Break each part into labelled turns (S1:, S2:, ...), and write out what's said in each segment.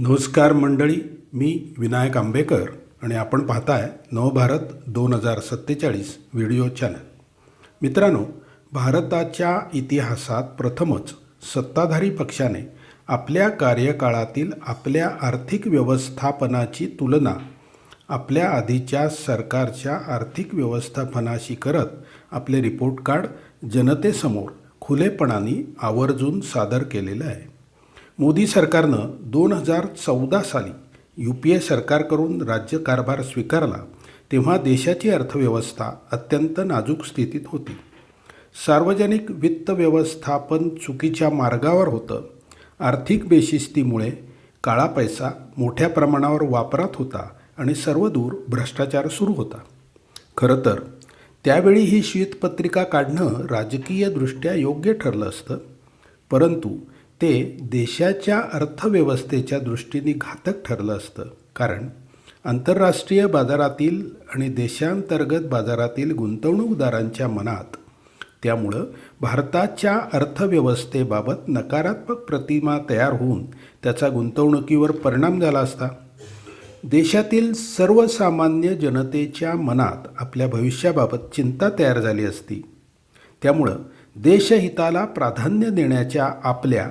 S1: नमस्कार मंडळी मी विनायक आंबेकर आणि आपण पाहताय नवभारत दोन हजार सत्तेचाळीस व्हिडिओ चॅनल. मित्रांनो भारताच्या इतिहासात प्रथमच सत्ताधारी पक्षाने आपल्या कार्यकाळातील आपल्या आर्थिक व्यवस्थापनाची तुलना आपल्या आधीच्या सरकारच्या आर्थिक व्यवस्थापनाशी करत आपले रिपोर्ट कार्ड जनतेसमोर खुलेपणाने आवर्जून सादर केलेलं आहे. मोदी सरकारनं दोन हजार चौदा साली यू पी ए सरकारकडून राज्यकारभार स्वीकारला तेव्हा देशाची अर्थव्यवस्था अत्यंत नाजूक स्थितीत होती. सार्वजनिक वित्त व्यवस्थापन चुकीच्या मार्गावर होतं. आर्थिक बेशिस्तीमुळे काळा पैसा मोठ्या प्रमाणावर वापरात होता आणि सर्वदूर भ्रष्टाचार सुरू होता. खरं तर त्यावेळी ही श्वेतपत्रिका काढणं राजकीयदृष्ट्या योग्य ठरलं असतं. परंतु ते देशाच्या अर्थव्यवस्थेच्या दृष्टीने घातक ठरलं असतं. कारण आंतरराष्ट्रीय बाजारातील आणि देशांतर्गत बाजारातील गुंतवणूकदारांच्या मनात त्यामुळं भारताच्या अर्थव्यवस्थेबाबत नकारात्मक प्रतिमा तयार होऊन त्याचा गुंतवणुकीवर परिणाम झाला असता. देशातील सर्वसामान्य जनतेच्या मनात आपल्या भविष्याबाबत चिंता तयार झाली असती. त्यामुळं देशहिताला प्राधान्य देण्याच्या आपल्या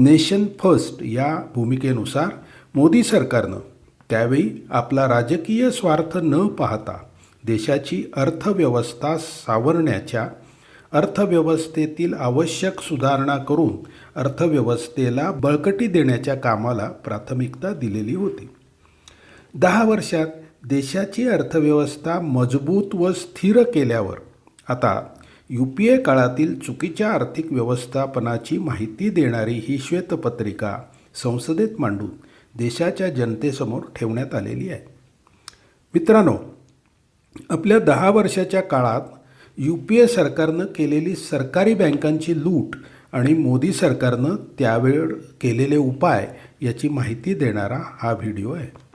S1: नेशन फर्स्ट या भूमिकेनुसार मोदी सरकारनं त्यावेळी आपला राजकीय स्वार्थ न पाहता देशाची अर्थव्यवस्था सावरण्याच्या अर्थव्यवस्थेतील आवश्यक सुधारणा करून अर्थव्यवस्थेला बळकटी देण्याच्या कामाला प्राथमिकता दिलेली होती. दहा वर्षात देशाची अर्थव्यवस्था मजबूत व स्थिर केल्यावर आता यू पी ए काळातील चुकीच्या आर्थिक व्यवस्थापनाची माहिती देणारी ही श्वेतपत्रिका संसदेत मांडून देशाच्या जनतेसमोर ठेवण्यात आलेली आहे. मित्रांनो आपल्या दहा वर्षाच्या काळात यू पी ए सरकारनं केलेली सरकारी बँकांची लूट आणि मोदी सरकारनं त्यावेळ केलेले उपाय याची माहिती देणारा हा व्हिडिओ आहे.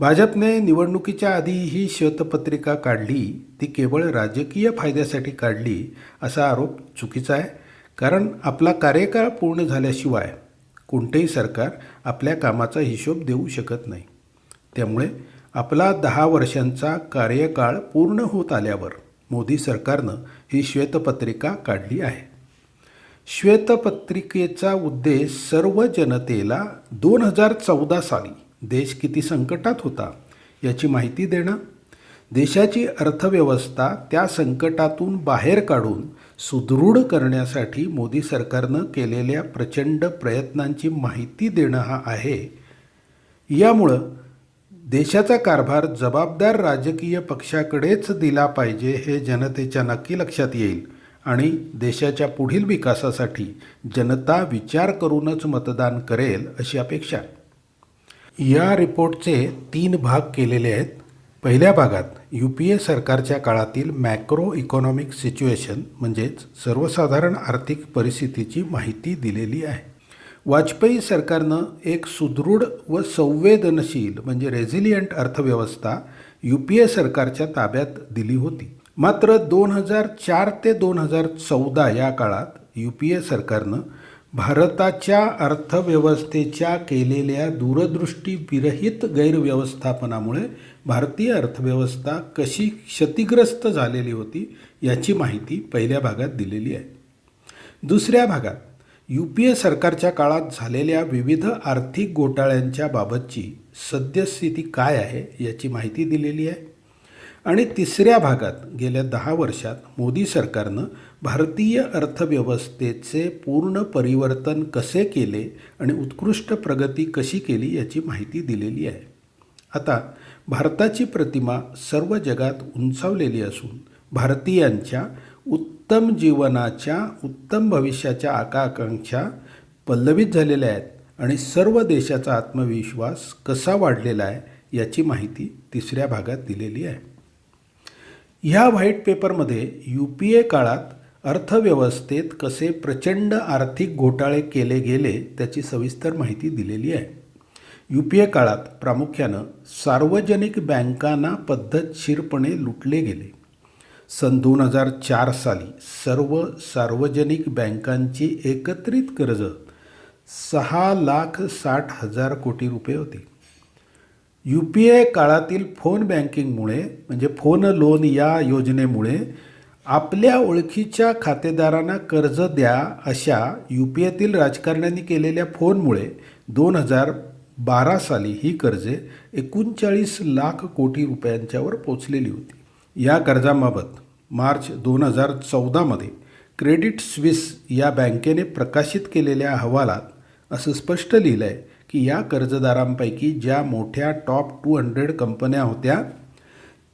S1: भाजपने निवडणुकीच्या आधी ही श्वेतपत्रिका काढली. ती केवळ राजकीय फायद्यासाठी काढली असा आरोप चुकीचा आहे. कारण आपला कार्यकाळ पूर्ण झाल्याशिवाय कोणतेही सरकार आपल्या कामाचा हिशोब देऊ शकत नाही. त्यामुळे आपला दहा वर्षांचा कार्यकाळ पूर्ण होत आल्यावर मोदी सरकारनं ही श्वेतपत्रिका काढली आहे. श्वेतपत्रिकेचा उद्देश सर्व जनतेला दोन हजार चौदा साली देश किती संकटात होता याची माहिती देणं देशाची अर्थव्यवस्था त्या संकटातून बाहेर काढून सुदृढ करण्यासाठी मोदी सरकारनं केलेल्या प्रचंड प्रयत्नांची माहिती देणं हा आहे. यामुळं देशाचा कारभार जबाबदार राजकीय पक्षाकडेच दिला पाहिजे हे जनतेच्या नक्की लक्षात येईल आणि देशाच्या पुढील विकासासाठी जनता विचार करूनच मतदान करेल अशी अपेक्षा. आहे या रिपोर्टचे तीन भाग केलेले आहेत. पहिल्या भागात यू पी ए सरकारच्या काळातील मॅक्रो इकॉनॉमिक सिच्युएशन म्हणजेच सर्वसाधारण आर्थिक परिस्थितीची माहिती दिलेली आहे. वाजपेयी सरकारनं एक सुदृढ व संवेदनशील म्हणजे रेझिलियंट अर्थव्यवस्था यू पी ए सरकारच्या ताब्यात दिली होती. मात्र दोन हजार चार ते दोन हजार चौदा या काळात यू पी ए सरकारनं भारताच्या अर्थव्यवस्थेच्या केलेल्या दूरदृष्टीविरहित गैरव्यवस्थापनामुळे भारतीय अर्थव्यवस्था कशी क्षतिग्रस्त झालेली होती याची माहिती पहिल्या भागात दिलेली आहे. दुसऱ्या भागात यू पी ए सरकारच्या काळात झालेल्या विविध आर्थिक घोटाळ्यांच्या बाबतची सद्यस्थिती काय आहे याची माहिती दिलेली आहे. आणि तिसऱ्या भागात गेल्या दहा वर्षात मोदी सरकारनं भारतीय अर्थव्यवस्थेचे पूर्ण परिवर्तन कसे केले आणि उत्कृष्ट प्रगती कशी केली याची माहिती दिलेली आहे. आता भारताची प्रतिमा सर्व जगात उंचावलेली असून भारतीयांच्या उत्तम जीवनाच्या उत्तम भविष्याच्या आकांक्षा पल्लवित झालेल्या आहेत आणि सर्व देशाचा आत्मविश्वास कसा वाढलेला आहे याची माहिती तिसऱ्या भागात दिलेली आहे. ह्या व्हाईट पेपरमध्ये यू पी ए काळात अर्थव्यवस्थेत कसे प्रचंड आर्थिक घोटाळे केले गेले त्याची सविस्तर माहिती दिलेली आहे. यू पी ए काळात प्रामुख्यानं सार्वजनिक बँकांना पद्धतशीरपणे लुटले गेले. सन दोन हजार चार साली सर्व सार्वजनिक बँकांची एकत्रित कर्ज सहा लाख साठ हजार कोटी रुपये होते. यू पी आय काळातील फोन बँकिंगमुळे म्हणजे फोन लोन या योजनेमुळे आपल्या ओळखीच्या खातेदारांना कर्ज द्या अशा यू पी एतील राजकारण्यांनी केलेल्या फोनमुळे दोन हजार बारा साली ही कर्जे एकोणचाळीस लाख कोटी रुपयांच्यावर पोचलेली होती. या कर्जाबाबत मार्च दोन हजार चौदामध्ये क्रेडिट स्विस या बँकेने प्रकाशित केलेल्या अहवालात असं स्पष्ट लिहिलं आहे की या कर्जदारांपैकी ज्या मोठ्या टॉप टू हंड्रेड कंपन्या होत्या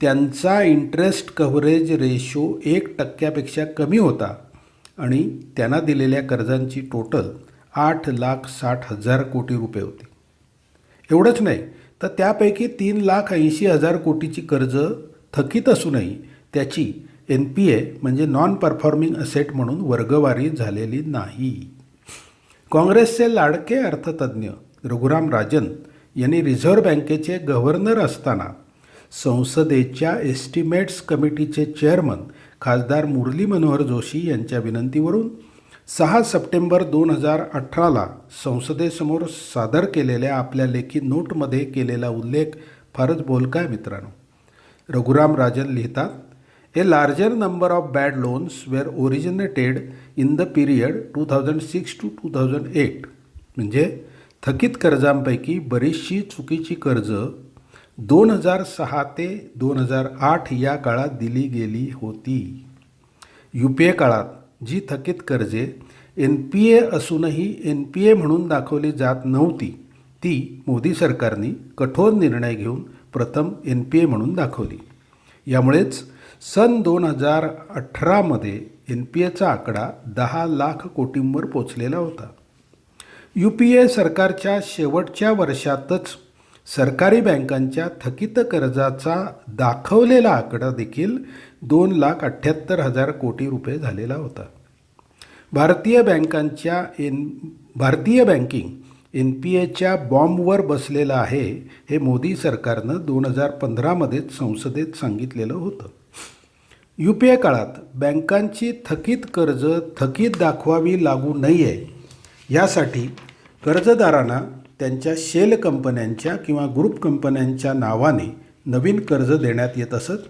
S1: त्यांचा इंटरेस्ट कव्हरेज रेशो एक टक्क्यापेक्षा कमी होता आणि त्यांना दिलेल्या कर्जांची टोटल आठ लाख साठ हजार कोटी रुपये होती. एवढंच नाही तर त्यापैकी तीन लाख ऐंशी हजार कोटीची कर्ज थकीत असूनही त्याची एन पी ए म्हणजे नॉन परफॉर्मिंग असेट म्हणून वर्गवारी झालेली नाही. काँग्रेसचे लाडके अर्थतज्ज्ञ रघुराम राजन यांनी रिझर्व्ह बँकेचे गव्हर्नर असताना संसदेच्या एस्टिमेट्स कमिटीचे चेअरमन खासदार मुरली मनोहर जोशी यांच्या विनंतीवरून सहा सप्टेंबर दोन हजार अठराला संसदेसमोर सादर केलेल्या आपल्या लेखी नोटमध्ये केलेला उल्लेख फारच बोलका आहे मित्रांनो. रघुराम राजन लिहितात a larger number of bad loans were originated in the period two thousand six to two thousand eight. म्हणजे थकीत कर्जांपैकी बरीचशी चुकीची कर्ज दोन हजार सहा ते दोन हजार आठ या काळात दिली गेली होती. यू पी ए काळात जी थकीत कर्जे एन पी ए असूनही एन पी ए म्हणून दाखवली जात नव्हती ती मोदी सरकारने कठोर निर्णय घेऊन प्रथम एन पी ए म्हणून दाखवली. यामुळेच सन दोन हजार अठरामध्ये एन पी एचा आकडा दहा लाख कोटींवर पोचलेला होता. यू पी ए सरकारच्या शेवटच्या वर्षातच सरकारी बँकांच्या थकित कर्जाचा दाखवलेला आकडा देखील दोन लाख अठ्ठ्याहत्तर हजार कोटी रुपये झालेला होता. भारतीय बँकांच्या एन भारतीय बँकिंग एन पी एच्या बॉम्बवर बसलेलं आहे हे मोदी सरकारनं दोन हजार पंधरामध्येच संसदेत सांगितलेलं होतं. यू पी ए काळात बँकांची थकीत कर्ज थकीत दाखवावी लागू नये यासाठी कर्जदारांना त्यांच्या शेल कंपन्यांच्या किंवा ग्रुप कंपन्यांच्या नावाने नवीन कर्ज देण्यात येत असत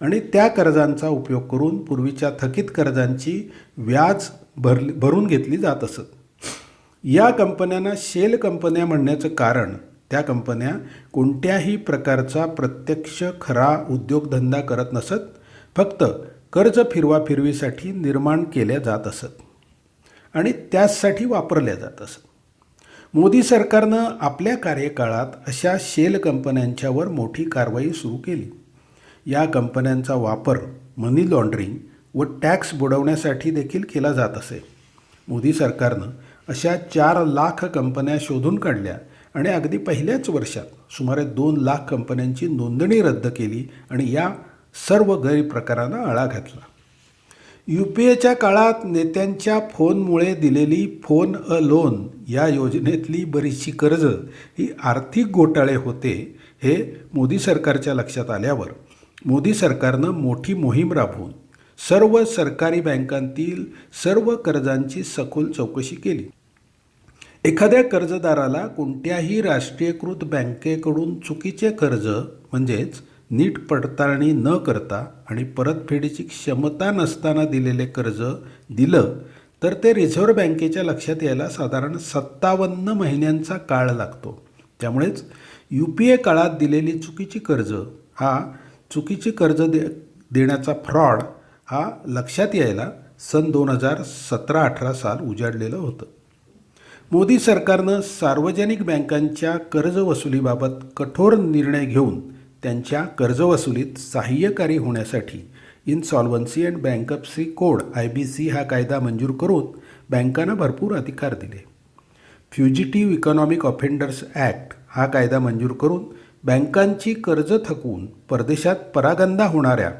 S1: आणि त्या कर्जांचा उपयोग करून पूर्वीच्या थकीत कर्जांची व्याज भर भरून घेतली जात असत. या कंपन्यांना शेल कंपन्या म्हणण्याचं कारण त्या कंपन्या कोणत्याही प्रकारचा प्रत्यक्ष खरा उद्योगधंदा करत नसत फक्त कर्ज फिरवाफिरवीसाठी निर्माण केल्या जात असत आणि त्याचसाठी वापरल्या जात असत. मोदी सरकारनं आपल्या कार्यकाळात अशा शेल कंपन्यांच्यावर मोठी कारवाई सुरू केली. या कंपन्यांचा वापर मनी लॉन्ड्रिंग व टॅक्स बुडवण्यासाठी देखील केला जात असे. मोदी सरकारनं अशा चार लाख कंपन्या शोधून काढल्या आणि अगदी पहिल्याच वर्षात सुमारे दोन लाख कंपन्यांची नोंदणी रद्द केली आणि या सर्व गैरप्रकारांना आळा घातला. यू पी एच्या काळात नेत्यांच्या फोनमुळे दिलेली फोन अ लोन या योजनेतली बरीचशी कर्ज ही आर्थिक घोटाळे होते हे मोदी सरकारच्या लक्षात आल्यावर. मोदी सरकारनं मोठी मोहीम राबवून सर्व सरकारी बँकांतील सर्व कर्जांची सखोल चौकशी केली. एखाद्या कर्जदाराला कोणत्याही राष्ट्रीयकृत बँकेकडून चुकीचे कर्ज म्हणजेच नीट पडताळणी न करता आणि परतफेडीची क्षमता नसताना दिलेले कर्ज दिलं तर ते रिझर्व्ह बँकेच्या लक्षात यायला साधारण सत्तावन्न महिन्यांचा काळ लागतो. त्यामुळेच यू पी ए काळात दिलेली चुकीची कर्ज हा चुकीची कर्ज दे देण्याचा फ्रॉड हा लक्षात यायला सन दोन हजार सतरा अठरा साल उजाडलेलं होतं. मोदी सरकारनं सार्वजनिक बँकांच्या कर्जवसुलीबाबत कठोर निर्णय घेऊन त्यांच्या कर्जवसुलीत सहाय्यकारी होण्यासाठी insolvency and bankruptcy code I B C हा कायदा मंजूर करून बँकांना भरपूर अधिकार दिले. फ्युजिटिव्ह इकॉनॉमिक ऑफेंडर्स ॲक्ट हा कायदा मंजूर करून बँकांची कर्ज थकवून परदेशात परागंदा होणाऱ्या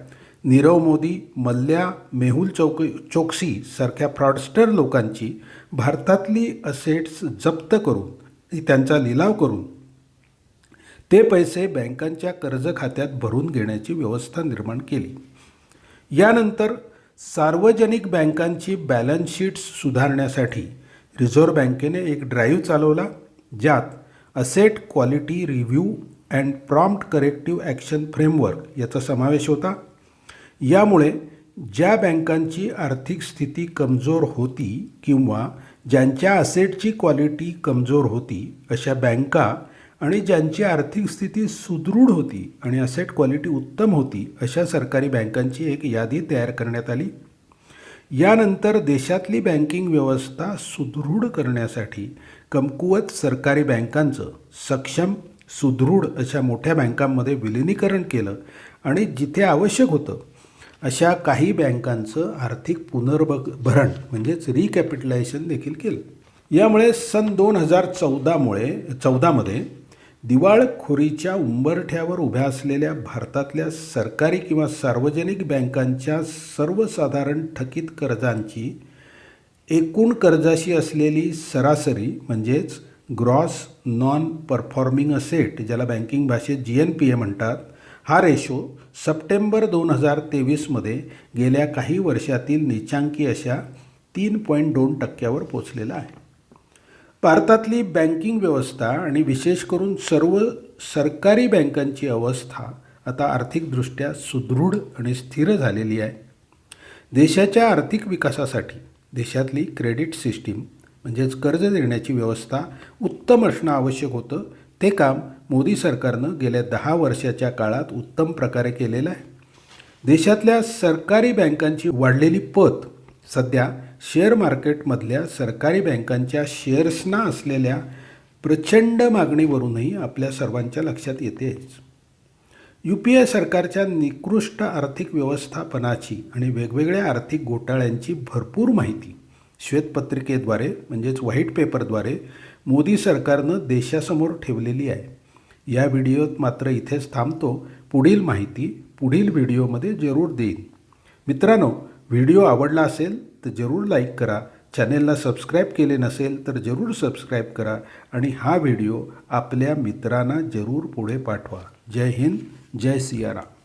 S1: नीरव मोदी मल्ल्या मेहुल चौक चोक्सी सारख्या फ्रॉडस्टर लोकांची भारतातली असेट्स जप्त करून त्यांचा लिलाव करून ते पैसे बँकांच्या कर्ज खात्यात भरून घेण्याची व्यवस्था निर्माण केली. यानंतर सार्वजनिक बँकांची बॅलन्स शीट्स सुधारण्यासाठी रिझर्व्ह बँकेने एक ड्राईव्ह चालवला ज्यात asset quality review and prompt corrective action framework याचा समावेश होता. यामुळे ज्या बँकांची आर्थिक स्थिती कमजोर होती किंवा ज्यांच्या असेटची क्वालिटी कमजोर होती अशा बँका आणि ज्यांची आर्थिक स्थिती सुदृढ होती आणि असेट क्वालिटी उत्तम होती अशा सरकारी बँकांची एक यादी तयार करण्यात आली. यानंतर देशातली बँकिंग व्यवस्था सुदृढ करण्यासाठी कमकुवत सरकारी बँकांचं सक्षम सुदृढ अशा मोठ्या बँकांमध्ये विलिनीकरण केलं आणि जिथे आवश्यक होतं अशा काही बँकांचं आर्थिक पुनर्भरण म्हणजेच रिकॅपिटलायझेशन देखील केलं. यामुळे सन दोन हजार चौदामुळे चौदामध्ये दिवाळखोरीच्या उंबरठ्यावर उभ्या असलेल्या भारतातल्या सरकारी किंवा सार्वजनिक बँकांच्या सर्वसाधारण थकीत कर्जांची एकूण कर्जाशी असलेली सरासरी म्हणजेच ग्रॉस नॉन परफॉर्मिंग असेट ज्याला बँकिंग भाषेत जी एन पी ए म्हणतात हा रेशो सप्टेंबर दोन हजार तेवीसमध्ये गेल्या काही वर्षातील निचांकी अशा तीन पॉईंट दोन टक्क्यावर पोचलेला आहे. भारतातली बँकिंग व्यवस्था आणि विशेष करून सर्व सरकारी बँकांची अवस्था आता आर्थिकदृष्ट्या सुदृढ आणि स्थिर झालेली आहे. देशाच्या आर्थिक विकासासाठी देशातली क्रेडिट सिस्टीम म्हणजेच कर्ज देण्याची व्यवस्था उत्तम असणं आवश्यक होतं. ते काम मोदी सरकारनं गेल्या दहा वर्षाच्या काळात उत्तम प्रकारे केलेलं आहे. देशातल्या सरकारी बँकांची वाढलेली पत सध्या शेअर मार्केटमधल्या सरकारी बँकांच्या शेअर्सना असलेल्या प्रचंड मागणीवरूनही आपल्या सर्वांच्या लक्षात येतेच. यू पी ए सरकारच्या निकृष्ट आर्थिक व्यवस्थापनाची आणि वेगवेगळ्या आर्थिक घोटाळ्यांची भरपूर माहिती श्वेतपत्रिकेद्वारे म्हणजेच व्हाईट पेपरद्वारे मोदी सरकारनं देशासमोर ठेवलेली आहे. या व्हिडिओत मात्र इथेच थांबतो. पुढील माहिती पुढील व्हिडिओमध्ये जरूर देईन. मित्रांनो व्हिडिओ आवडला असेल तर जरूर लाईक करा. चॅनेलला सबस्क्राईब केले नसेल तर जरूर सबस्क्राईब करा आणि हा व्हिडिओ आपल्या मित्रांना जरूर पुढे पाठवा. जय हिंद जय सियाराम.